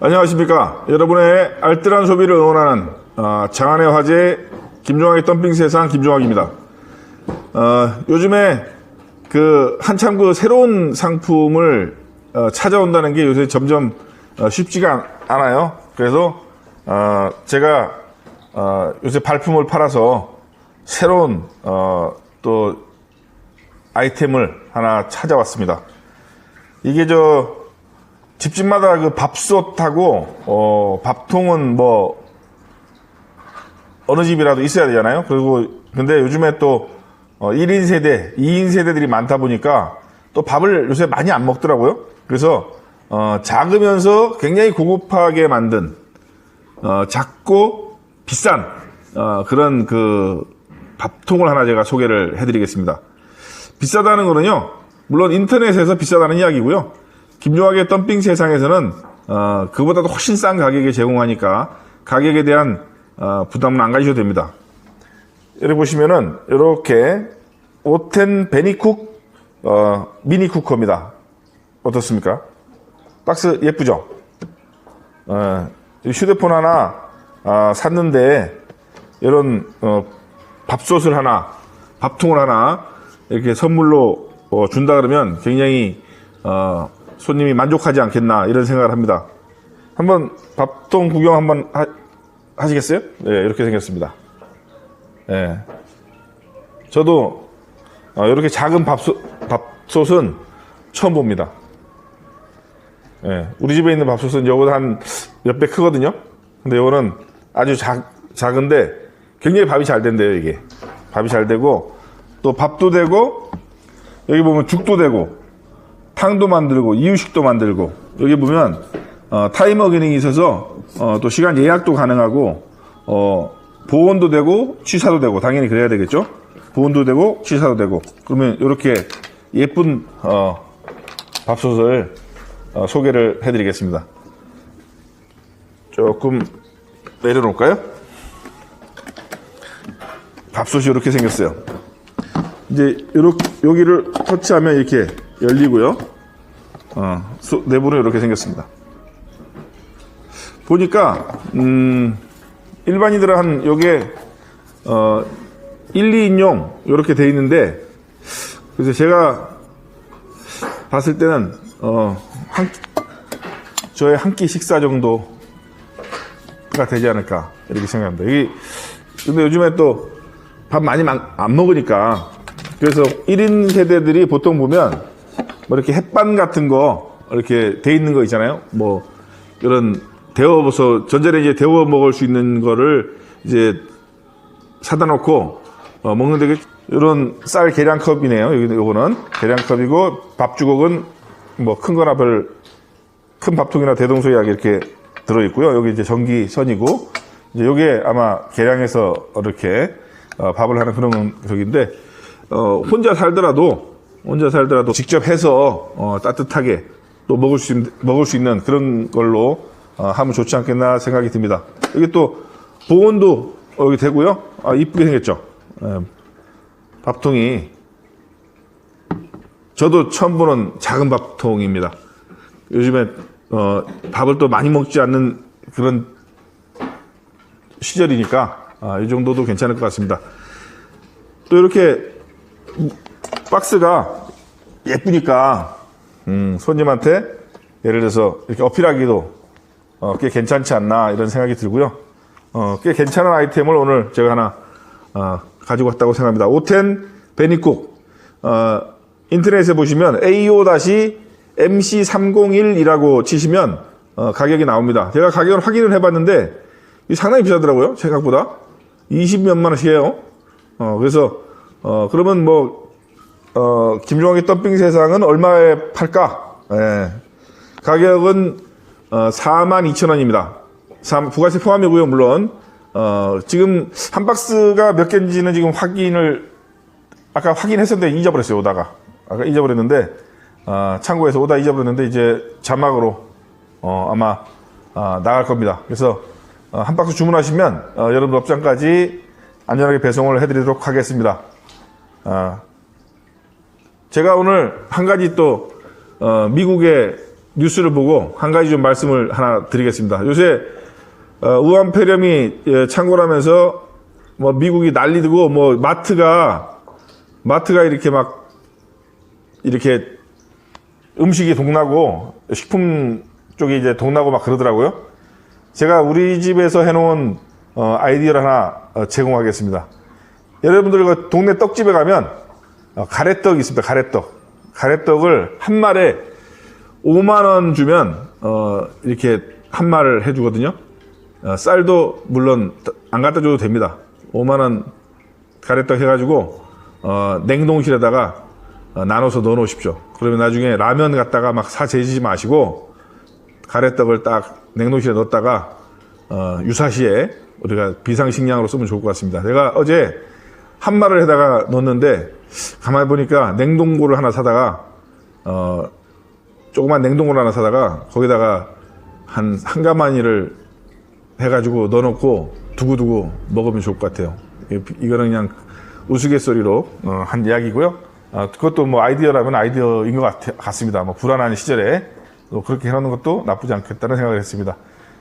안녕하십니까. 여러분의 알뜰한 소비를 응원하는 어, 장안의 화제 김종학의 덤핑 세상 김종학입니다. 어, 요즘에 그 한참 그 새로운 상품을 어, 찾아온다는 게 요새 점점 어, 쉽지가 않- 않아요. 그래서 어, 제가 어, 요새 발품을 팔아서 새로운 어, 또 아이템을 하나 찾아왔습니다. 이게 저 집집마다 그 밥솥하고 어, 밥통은 뭐 어느 집이라도 있어야 되잖아요. 그리고 근데 요즘에 또 어, 1인 세대, 2인 세대들이 많다 보니까 또 밥을 요새 많이 안 먹더라고요. 그래서 어, 작으면서 굉장히 고급하게 만든 어, 작고 비싼 어, 그런 그 밥통을 하나 제가 소개를 해드리겠습니다. 비싸다는 거는요, 물론 인터넷에서 비싸다는 이야기고요. 김종학의 덤핑 세상에서는 어, 그보다도 훨씬 싼 가격에 제공하니까 가격에 대한 어, 부담은 안 가지셔도 됩니다. 여기 보시면은 이렇게 오텐 베니쿡 어, 미니 쿠커입니다. 어떻습니까? 박스 예쁘죠? 어, 이 휴대폰 하나 아, 샀는데 이런 어, 밥솥을 하나, 밥통을 하나 이렇게 선물로 어, 준다 그러면 굉장히 어, 손님이 만족하지 않겠나 이런 생각을 합니다. 한번 밥통 구경 한번 하, 시겠어요 네, 이렇게 생겼습니다. 네. 저도 어, 이렇게 작은 밥솥, 밥솥은 처음 봅니다. 예, 우리 집에 있는 밥솥은 이거보다 한 몇배 크거든요. 근데 이거는 아주 작, 작은데 굉장히 밥이 잘 된대요, 이게. 밥이 잘 되고 또 밥도 되고 여기 보면 죽도 되고 탕도 만들고 이유식도 만들고 여기 보면 어, 타이머 기능이 있어서 어, 또 시간 예약도 가능하고 어, 보온도 되고 취사도 되고 당연히 그래야 되겠죠. 보온도 되고 취사도 되고 그러면 이렇게 예쁜 어, 밥솥을 어, 소개를 해드리겠습니다. 조금 내려놓을까요? 밥솥이 이렇게 생겼어요. 이제 이렇게 여기를 터치하면 이렇게 열리고요. 어, 소- 내부는 이렇게 생겼습니다. 보니까 음, 일반인들은 한 요게 어, 1, 2인용 이렇게 돼 있는데 그래서 제가 봤을 때는 어, 한, 저의 한 끼 식사 정도 가 되지 않을까 이렇게 생각합니다. 여기 근데 요즘에 또 밥 많이 막- 안 먹으니까 그래서 1인 세대들이 보통 보면 뭐 이렇게 햇반 같은 거 이렇게 돼 있는 거 있잖아요. 뭐 이런 데워서 전자레인지에 데워 먹을 수 있는 거를 이제 사다 놓고 어, 먹는데 그- 이런 쌀 계량컵이네요. 여기 요거는 계량컵이고 밥 주걱은 뭐 큰 거나 별 큰 밥통이나 대동소이 하게 이렇게 들어 있고요. 여기 이제 전기선이고 이제 요게 아마 계량해서 이렇게 어, 밥을 하는 그런 저기인데 어, 혼자 살더라도 혼자 살더라도 직접 해서 어, 따뜻하게 또 먹을 수 있, 먹을 수 있는 그런 걸로 어, 하면 좋지 않겠나 생각이 듭니다. 여기 또 보온도 여기 되고요. 아, 이쁘게 생겼죠. 예, 밥통이 저도 처음 보는 작은 밥통입니다. 요즘에 어, 밥을 또 많이 먹지 않는 그런 시절이니까 아, 이 정도도 괜찮을 것 같습니다. 또 이렇게 박스가 예쁘니까 음, 손님한테 예를 들어서 이렇게 어필하기도 어, 꽤 괜찮지 않나 이런 생각이 들고요. 어, 꽤 괜찮은 아이템을 오늘 제가 하나 어, 가지고 왔다고 생각합니다. 오텐 베니국 어, 인터넷에 보시면 AO-MC301이라고 치시면 어, 가격이 나옵니다. 제가 가격을 확인을 해봤는데 이 상당히 비싸더라고요. 생각보다 20몇만 원씩 해요. 어, 그래서 어, 그러면 뭐 어, 김종학의 덤핑 세상은 얼마에 팔까? 예. 가격은 어, 4만 2천 원입니다. 부가세 포함이고요, 물론. 어, 지금 한 박스가 몇 개인지는 지금 확인을 아까 확인했었는데 잊어버렸어요, 오다가. 아까 잊어버렸는데 어, 창고에서 오다 잊어버렸는데 이제 자막으로 어, 아마 아, 나갈 겁니다. 그래서 어, 한 박스 주문하시면 어, 여러분 업장까지 안전하게 배송을 해드리도록 하겠습니다. 아, 제가 오늘 한 가지 또 어, 미국의 뉴스를 보고 한 가지 좀 말씀을 하나 드리겠습니다. 요새 어, 우한 폐렴이 예, 창궐하면서 뭐 미국이 난리고 뭐 마트가 마트가 이렇게 막 이렇게 음식이 동나고 식품 쪽이 이제 동나고 막 그러더라고요. 제가 우리 집에서 해놓은 어, 아이디어를 하나 어, 제공하겠습니다. 여러분들 그 동네 떡집에 가면 어, 가래떡 있습니다. 가래떡. 가래떡을 한 마리에 5만 원 주면 어, 이렇게 한 마리를 해주거든요. 어, 쌀도 물론 안 갖다 줘도 됩니다. 5만 원 가래떡 해가지고 어, 냉동실에다가 어, 나눠서 넣어 놓으십시오. 그러면 나중에 라면 갖다가 막 사 재지지 마시고 가래떡을 딱 냉동실에 넣었다가 어, 유사시에 우리가 비상식량으로 쓰면 좋을 것 같습니다. 내가 어제 한 마리를 해다가 넣었는데 가만히 보니까 냉동고를 하나 사다가 어, 조그만 냉동고를 하나 사다가 거기다가 한 한 가마니를 해가지고 넣어놓고 두고두고 먹으면 좋을 것 같아요. 이- 이거는 그냥 우스갯소리로 어, 한 이야기고요. 어, 그것도 뭐 아이디어라면 아이디어인 것 같, 같습니다. 뭐 불안한 시절에 또 그렇게 해놓는 것도 나쁘지 않겠다는 생각을 했습니다.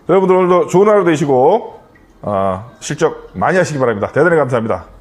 여러분들 오늘도 좋은 하루 되시고 어, 실적 많이 하시기 바랍니다. 대단히 감사합니다.